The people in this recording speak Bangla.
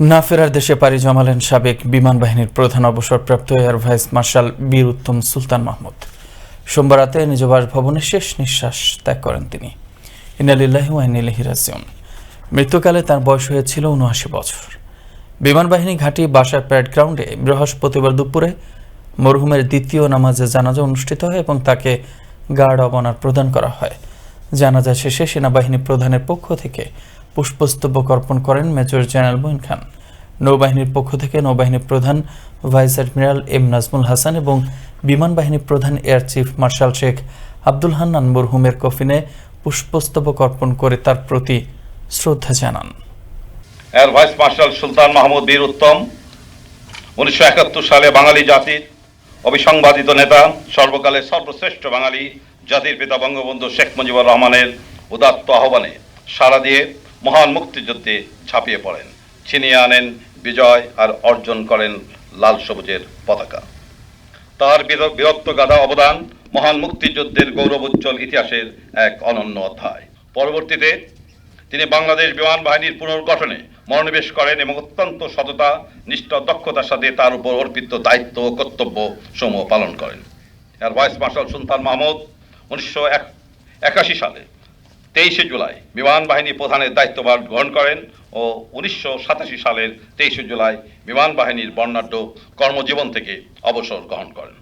না ফেরার দেশে পাড়ি জমালেন সাবেক বিমান বাহিনীর প্রধান অবসরপ্রাপ্ত এয়ার ভাইস মার্শাল বীর উত্তম সুলতান মাহমুদ। সোমবার রাতে নিজ বাসভবনে শেষ নিঃশ্বাস ত্যাগ করেন তিনি। ইনালিল্লাহি মৃত্যুকালে তার বয়স হয়েছিল উনআশি বছর। বিমান বাহিনী ঘাঁটি বাসার প্যারেড গ্রাউন্ডে বৃহস্পতিবার দুপুরে মরহুমের দ্বিতীয় নামাজে জানাজা অনুষ্ঠিত হয় এবং তাকে গার্ড অব অনার প্রদান করা হয়। জানাজা শেষে সেনাবাহিনী প্রধানের পক্ষ থেকে পুষ্পস্তবক অর্পণ করেন মেজর জেনারেল মঈন খান। নৌবাহিনীর পক্ষ থেকে নৌবাহিনী প্রধান, vice admiral M Nazmul Hasan এবং বিমান বাহিনী প্রধান air chief marshal Sheikh Abdul Hannan মরহুমের কফিনে পুষ্পস্তবক অর্পণ করে তার প্রতি শ্রদ্ধা জানান। Air vice marshal Sultan Mahmud Bir Uttam, উনিশশো একাত্তর সালে বাঙালি জাতির অবিসংবাদিত নেতা, সর্বকালের সর্বশ্রেষ্ঠ বাঙালি জাতির পিতা বঙ্গবন্ধু শেখ মুজিবুর রহমানের উদাত্ত আহ্বানে সাড়া দিয়ে মহান মুক্তিযুদ্ধে ছাপিয়ে পড়েন। ছিনিয়ে আনেন, বিজয় আর অর্জন করেন লাল সবুজের পতাকা। তার বীর- বীরত্ব গাথা অবদান মহান মুক্তিযুদ্ধের গৌরবোজ্জ্বল ইতিহাসের এক অনন্য অধ্যায়। পরবর্তীতে তিনি বাংলাদেশ বিমান বাহিনীর পুনর্গঠনে মনোনিবেশ করেন এবং অত্যন্ত সততা, নিষ্ঠ দক্ষতার সাথে তার উপর অর্পিত দায়িত্ব ও কর্তব্য সমূহ পালন করেন। এর ভাইস মার্শাল সুলতান মাহমুদ উনিশশো একাশি সালে তেইশে জুলাই বিমান বাহিনী প্রধানের দায়িত্বভার গ্রহণ করেন ও উনিশশো সাতাশি সালের তেইশে জুলাই বিমান বাহিনীর বর্ণাঢ্য কর্মজীবন থেকে অবসর গ্রহণ করেন।